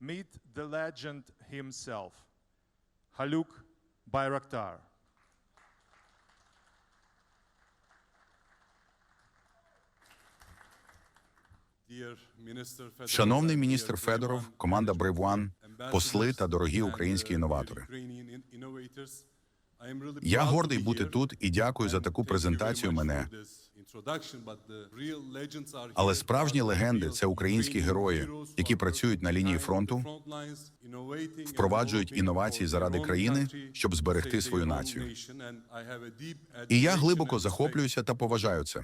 Meet the legend himself, Haluk Bayraktar. Шановний міністр Федоров, команда Brave посли та дорогі українські інноватори. Я гордий бути тут і дякую за таку презентацію мене. Але справжні легенди це українські герої, які працюють на лінії фронту, впроваджують інновації заради країни, щоб зберегти свою націю. І я глибоко захоплююся та поважаю це.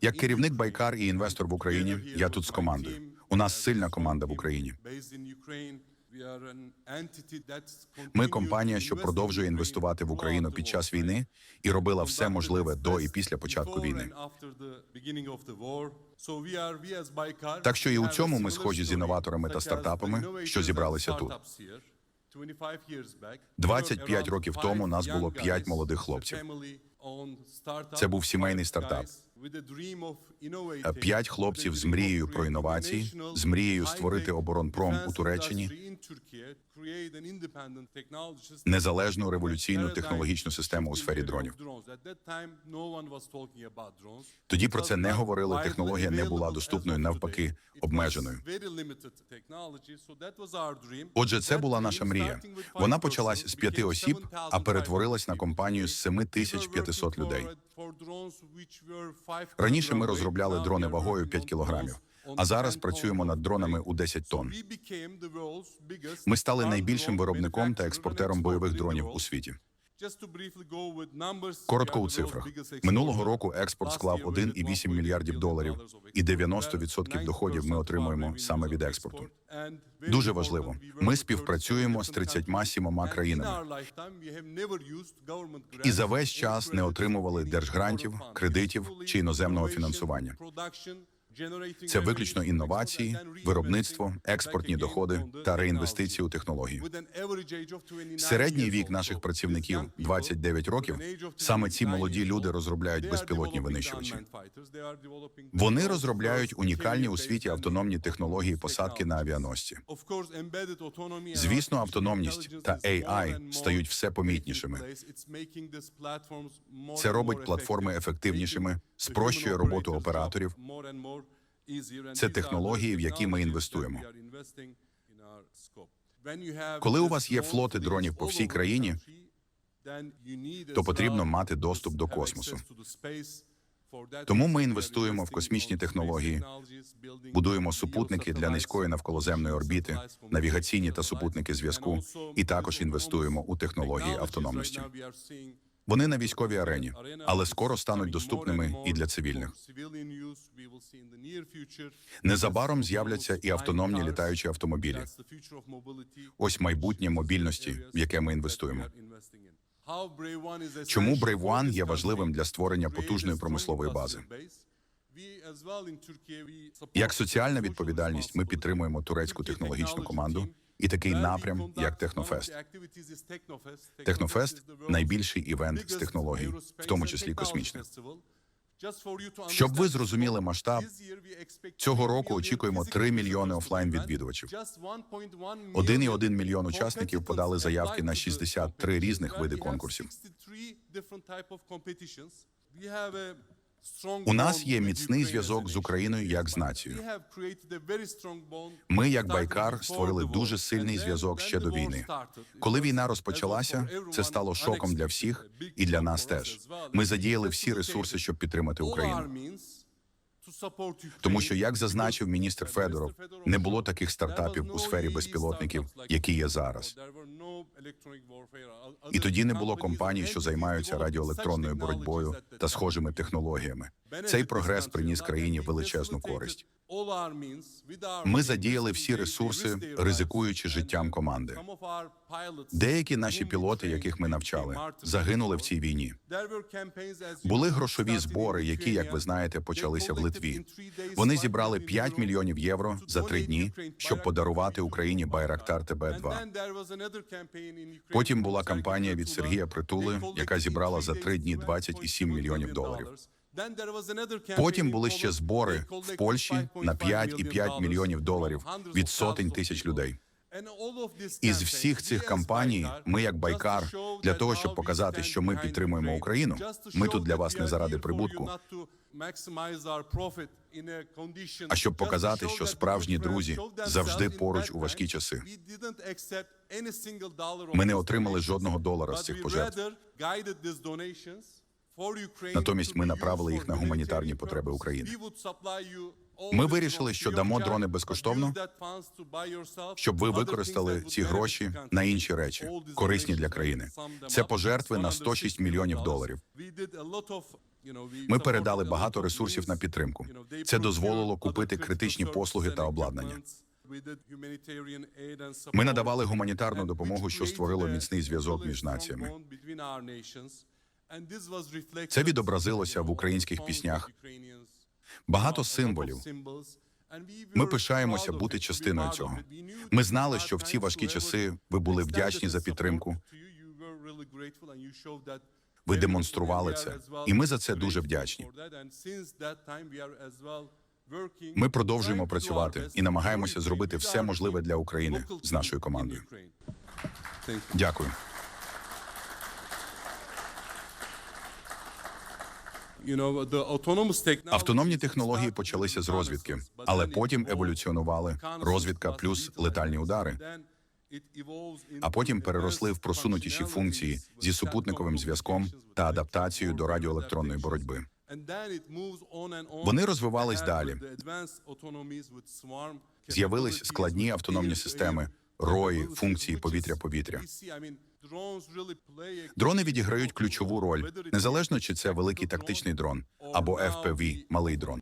Як керівник Байкар і інвестор в Україні, я тут з командою. У нас сильна команда в Україні. Ми компанія, що продовжує інвестувати в Україну під час війни і робила все можливе до і після початку війни. Так що і у цьому ми схожі з інноваторами та стартапами, що зібралися тут. 25 років тому нас було 5 молодих хлопців. Це був сімейний стартап. П'ять хлопців з мрією про інновації, з мрією створити оборонпром у Туреччині, незалежну революційну технологічну систему у сфері дронів. Тоді про це не говорили. Технологія не була доступною, навпаки, обмеженою. Отже, це була наша мрія. Вона почалась з п'яти осіб, а перетворилась на компанію з 7500 людей. Раніше ми розробляли дрони вагою 5 кілограмів, а зараз працюємо над дронами у 10 тонн. Ми стали найбільшим виробником та експортером бойових дронів у світі. Коротко у цифрах. Минулого року експорт склав 1,8 мільярдів доларів, і 90% доходів ми отримуємо саме від експорту. Дуже важливо. Ми співпрацюємо з 37 країнами і за весь час не отримували держгрантів, кредитів чи іноземного фінансування. Це виключно інновації, виробництво, експортні доходи та реінвестиції у технології. Середній вік наших працівників 29 років. Саме ці молоді люди розробляють безпілотні винищувачі. Вони розробляють унікальні у світі автономні технології посадки на авіаносці. Звісно, автономність та AI стають все помітнішими. Це робить платформи ефективнішими, спрощує роботу операторів. Це технології, в які ми інвестуємо. Коли у вас є флоти дронів по всій країні, то потрібно мати доступ до космосу. Тому ми інвестуємо в космічні технології, будуємо супутники для низької навколоземної орбіти, навігаційні та супутники зв'язку, і також інвестуємо у технології автономності. Вони на військовій арені, але скоро стануть доступними і для цивільних. Незабаром з'являться і автономні літаючі автомобілі. Ось майбутнє мобільності, в яке ми інвестуємо. Чому Brave One є важливим для створення потужної промислової бази? Як соціальна відповідальність, ми підтримуємо турецьку технологічну команду і такий напрям, як Технофест. Технофест найбільший івент з технологій, в тому числі космічних. Щоб ви зрозуміли масштаб, цього року очікуємо 3 мільйони офлайн відвідувачів. 1,1 мільйон учасників подали заявки на 63 різних види конкурсів. У нас є міцний зв'язок з Україною як з нацією. Ми, як Байкар, створили дуже сильний зв'язок ще до війни. Коли війна розпочалася, це стало шоком для всіх і для нас теж. Ми задіяли всі ресурси, щоб підтримати Україну. Тому що, як зазначив міністр Федоров, не було таких стартапів у сфері безпілотників, які є зараз. І тоді не було компаній, що займаються радіоелектронною боротьбою та схожими технологіями. Цей прогрес приніс країні величезну користь. Ми задіяли всі ресурси, ризикуючи життям команди. Деякі наші пілоти, яких ми навчали, загинули в цій війні. Були грошові збори, які, як ви знаєте, почалися в Литві. Вони зібрали 5 мільйонів євро за три дні, щоб подарувати Україні Байрактар ТБ-2. Потім була кампанія від Сергія Притули, яка зібрала за три дні 27 мільйонів доларів. Потім були ще збори в Польщі на 5,5 мільйонів доларів від сотень тисяч людей. Із всіх цих кампаній ми, як Байкар, для того, щоб показати, що ми підтримуємо Україну, ми тут для вас не заради прибутку, а щоб показати, що справжні друзі завжди поруч у важкі часи. Ми не отримали жодного долара з цих пожертв. Натомість ми направили їх на гуманітарні потреби України. Ми вирішили, що дамо дрони безкоштовно, щоб ви використали ці гроші на інші речі, корисні для країни. Це пожертви на 106 мільйонів доларів. Ми передали багато ресурсів на підтримку. Це дозволило купити критичні послуги та обладнання. Ми надавали гуманітарну допомогу, що створило міцний зв'язок між націями. Це відобразилося в українських піснях. Багато символів. Ми пишаємося бути частиною цього. Ми знали, що в ці важкі часи ви були вдячні за підтримку. Ви демонстрували це, і ми за це дуже вдячні. Ми продовжуємо працювати і намагаємося зробити все можливе для України з нашою командою. Дякую. Автономні технології почалися з розвідки, але потім еволюціонували розвідка плюс летальні удари. а потім переросли в просунутіші функції зі супутниковим зв'язком та адаптацією до радіоелектронної боротьби. Вони розвивались далі. З'явились складні автономні системи, рої, функції повітря-повітря. Дрони відіграють ключову роль, незалежно чи це великий тактичний дрон або FPV – малий дрон.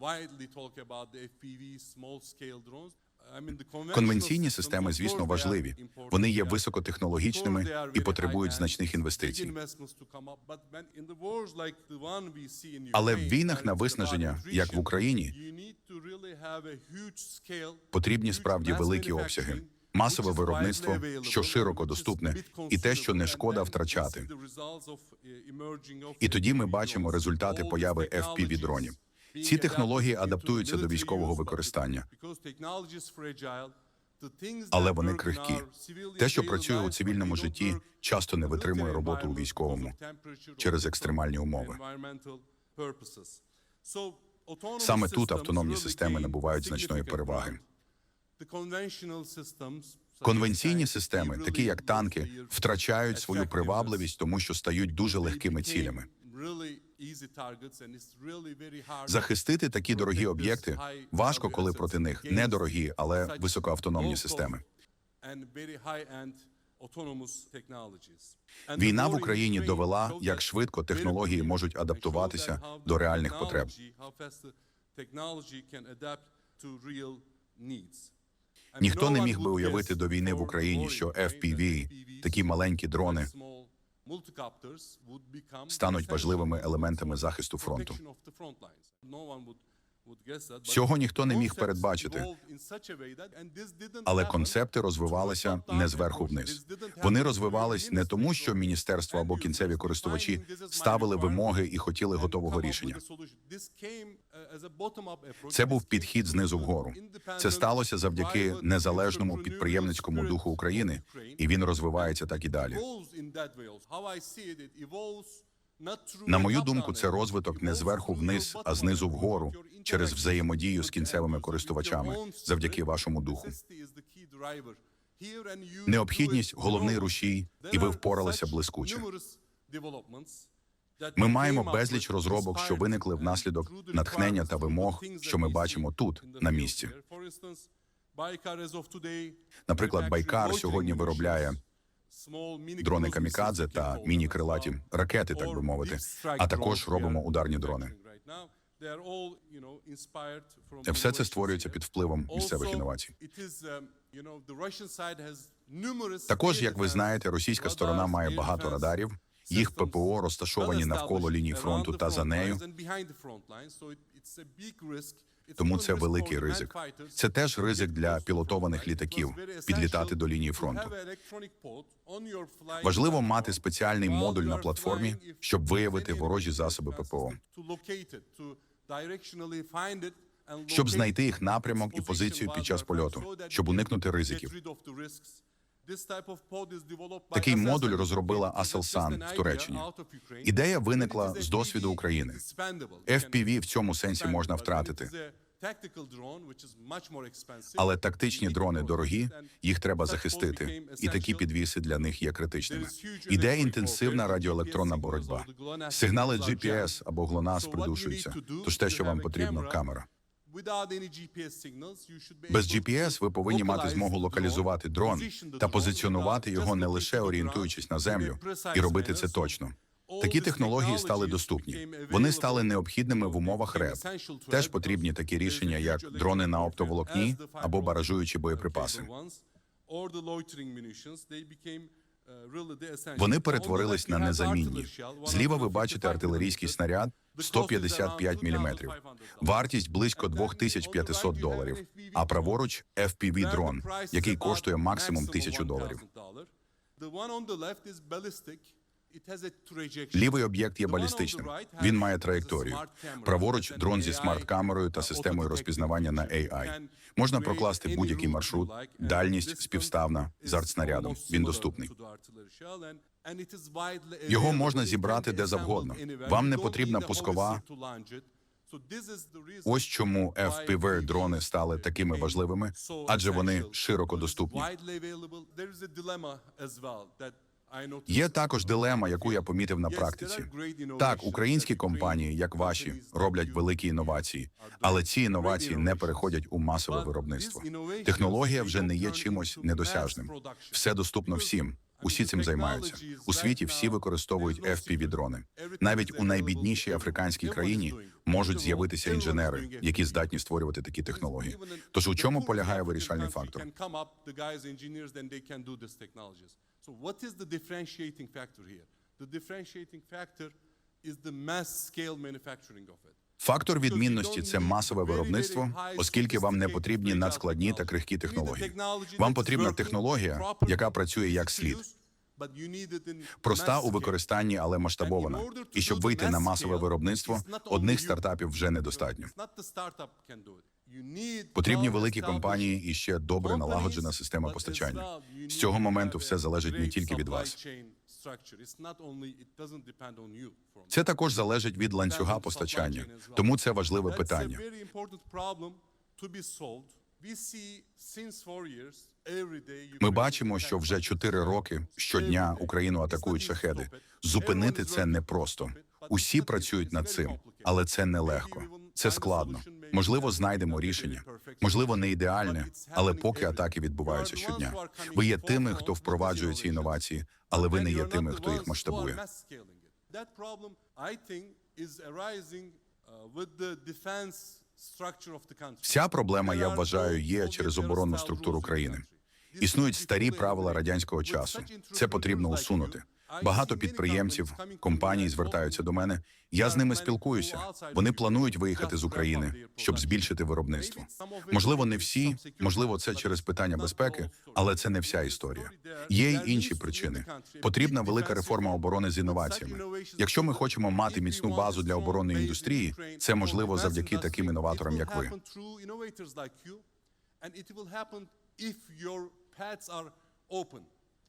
Конвенційні системи, звісно, важливі. Вони є високотехнологічними і потребують значних інвестицій. Але в війнах на виснаження, як в Україні, потрібні справді великі обсяги, масове виробництво, що широко доступне, і те, що не шкода втрачати. І тоді ми бачимо результати появи fpv дронів. Ці технології адаптуються до військового використання, але вони крихкі. Те, що працює у цивільному житті, часто не витримує роботу у військовому через екстремальні умови. Саме тут автономні системи набувають значної переваги. Конвенційні системи, такі як танки, втрачають свою привабливість, тому що стають дуже легкими цілями. Захистити такі дорогі об'єкти важко, коли проти них недорогі, але високоавтономні системи. Війна в Україні довела, як швидко технології можуть адаптуватися до реальних потреб. Ніхто не міг би уявити до війни в Україні, що FPV, такі маленькі дрони, стануть важливими елементами захисту фронту. Цього ніхто не міг передбачити. Але концепти розвивалися не зверху вниз. Вони розвивались не тому, що міністерство або кінцеві користувачі ставили вимоги і хотіли готового рішення. Це був підхід знизу вгору. Це сталося завдяки незалежному підприємницькому духу України, і він розвивається так і далі. На мою думку, це розвиток не зверху вниз, а знизу вгору через взаємодію з кінцевими користувачами завдяки вашому духу. Необхідність головний рушій, і ви впоралися блискуче. Ми маємо безліч розробок, що виникли внаслідок натхнення та вимог, що ми бачимо тут на місці. Наприклад, Байкар сьогодні виробляє дрони камікадзе та міні-крилаті ракети, так би мовити. А також робимо ударні дрони. Все це створюється під впливом місцевих інновацій. Також, як ви знаєте, російська сторона має багато радарів. Їх ППО розташовані навколо лінії фронту та за нею. Тому це великий ризик. Це теж ризик для пілотованих літаків підлітати до лінії фронту. Важливо мати спеціальний модуль на платформі, щоб виявити ворожі засоби ППО, щоб знайти їх напрямок і позицію під час польоту, щоб уникнути ризиків. Такий модуль розробила Aselsan в Туреччині. Ідея виникла з досвіду України. FPV в цьому сенсі можна втратити, але тактичні дрони дорогі, їх треба захистити, і такі підвіси для них є критичними. Іде інтенсивна радіоелектронна боротьба. Сигнали GPS або GLONASS придушуються, тож те, що вам потрібно, камера. Без GPS ви повинні мати змогу локалізувати дрон та позиціонувати його не лише орієнтуючись на землю, і робити це точно. Такі технології стали доступні. Вони стали необхідними в умовах РЕП. Теж потрібні такі рішення, як дрони на оптоволокні або баражуючі боєприпаси. Вони перетворились на незамінні. Зліва ви бачите артилерійський снаряд 155 мм. Вартість близько 2500 доларів. А праворуч FPV-дрон, який коштує максимум 1000 доларів. Лівий об'єкт є балістичним. Він має траєкторію. Праворуч дрон зі смарт-камерою та системою розпізнавання на AI. Можна прокласти будь-який маршрут, дальність співставна з артснарядом. Він доступний. Його можна зібрати де завгодно. Вам не потрібна пускова. Ось чому FPV дрони стали такими важливими, адже вони широко доступні. Є також дилема, яку я помітив на практиці. Так, українські компанії, як ваші, роблять великі інновації, але ці інновації не переходять у масове виробництво. Технологія вже не є чимось недосяжним. Все доступно всім. Усі цим займаються. У світі всі використовують fpv дрони. Навіть у найбіднішій африканській країні можуть з'явитися інженери, які здатні створювати такі технології. Тож у чому полягає вирішальний фактор? So what is the differentiating factor here? The differentiating factor is the mass scale manufacturing of it. Фактор відмінності це масове виробництво, оскільки вам не потрібні надскладні та крихкі технології. Вам потрібна технологія, яка працює як слід. Проста у використанні, але масштабована. І щоб вийти на масове виробництво, одних стартапів вже недостатньо. Потрібні великі компанії і ще добре налагоджена система постачання. З цього моменту все залежить не тільки від вас. Це також залежить від ланцюга постачання. Тому це важливе питання. Ми бачимо, що вже чотири роки щодня Україну атакують шахеди. Зупинити це непросто. Усі працюють над цим, але це нелегко. Це складно. Можливо, знайдемо рішення. Можливо, не ідеальне, але поки атаки відбуваються щодня. Ви є тими, хто впроваджує ці інновації, але ви не є тими, хто їх масштабує. Вся проблема, я вважаю, є через оборонну структуру країни. Існують старі правила радянського часу. Це потрібно усунути. Багато підприємців, компаній звертаються до мене. Я з ними спілкуюся. Вони планують виїхати з України, щоб збільшити виробництво. Можливо, не всі, можливо, це через питання безпеки, але це не вся історія. Є й інші причини. Потрібна велика реформа оборони з інноваціями. Якщо ми хочемо мати міцну базу для оборонної індустрії, це можливо завдяки таким інноваторам, як ви.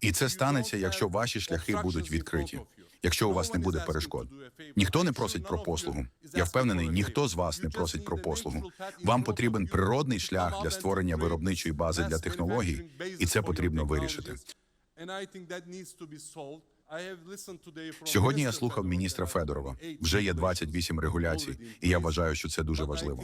І це станеться, якщо ваші шляхи будуть відкриті, якщо у вас не буде перешкод. Ніхто не просить про послугу. Я впевнений, ніхто з вас не просить про послугу. Вам потрібен природний шлях для створення виробничої бази для технологій, і це потрібно вирішити. Сьогодні я слухав міністра Федорова. Вже є 28 регуляцій, і я вважаю, що це дуже важливо.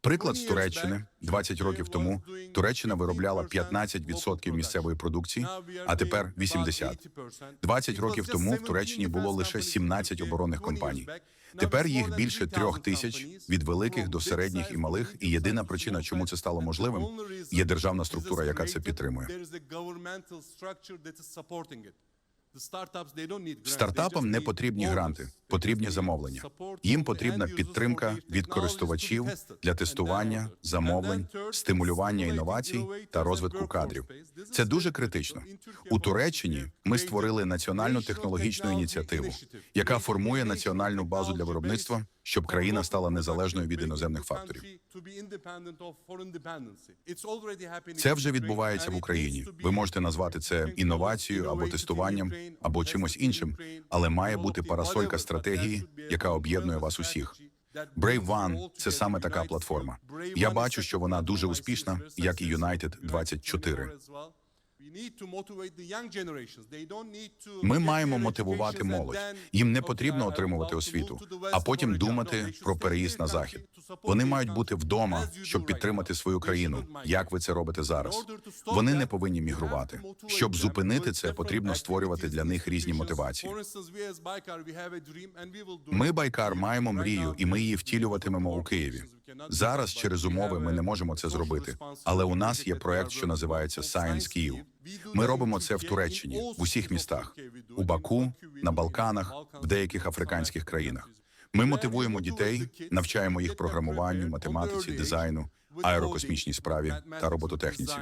Приклад з Туреччини. 20 років тому Туреччина виробляла 15% місцевої продукції, а тепер 80%. 20 років тому в Туреччині було лише 17 оборонних компаній. Тепер їх більше трьох тисяч від великих до середніх і малих. І єдина причина, чому це стало можливим, є державна структура, яка це підтримує. Стартапам не потрібні гранти, потрібні замовлення. Їм потрібна підтримка від користувачів для тестування, замовлень, стимулювання інновацій та розвитку кадрів. Це дуже критично. У Туреччині ми створили національну технологічну ініціативу, яка формує національну базу для виробництва, щоб країна стала незалежною від іноземних факторів. Це вже відбувається в Україні. Ви можете назвати це інновацією або тестуванням, або чимось іншим, але має бути парасолька стратегії, яка об'єднує вас усіх. Brave One – це саме така платформа. Я бачу, що вона дуже успішна, як і United 24. Ми маємо мотивувати молодь. Їм не потрібно отримувати освіту, а потім думати про переїзд на захід. Вони мають бути вдома, щоб підтримати свою країну. Як ви це робите зараз? Вони не повинні мігрувати. Щоб зупинити це, потрібно створювати для них різні мотивації. Ми, Байкар, маємо мрію, і ми її втілюватимемо у Києві. Зараз через умови ми не можемо це зробити, але у нас є проект, що називається Science Kyiv. Ми робимо це в Туреччині, в усіх містах, у Баку, на Балканах, в деяких африканських країнах. Ми мотивуємо дітей, навчаємо їх програмуванню, математиці, дизайну, аерокосмічній справі та робототехніці.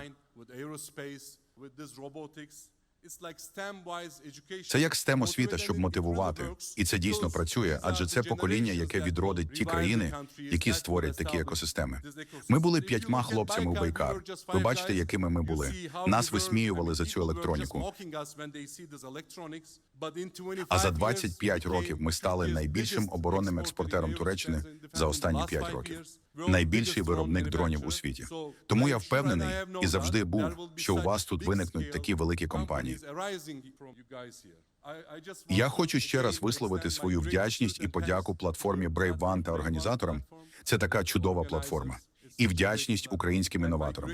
Це як STEM освіта, щоб мотивувати, і це дійсно працює, адже це покоління, яке відродить ті країни, які створять такі екосистеми. Ми були п'ятьма хлопцями у Байкар. Ви бачите, якими ми були. Нас висміювали за цю електроніку. А за 25 років ми стали найбільшим оборонним експортером Туреччини за останні 5 років. Найбільший виробник дронів у світі. Тому я впевнений і завжди був, що у вас тут виникнуть такі великі компанії. Я хочу ще раз висловити свою вдячність і подяку платформі Brave One та організаторам. Це така чудова платформа. І вдячність українським інноваторам.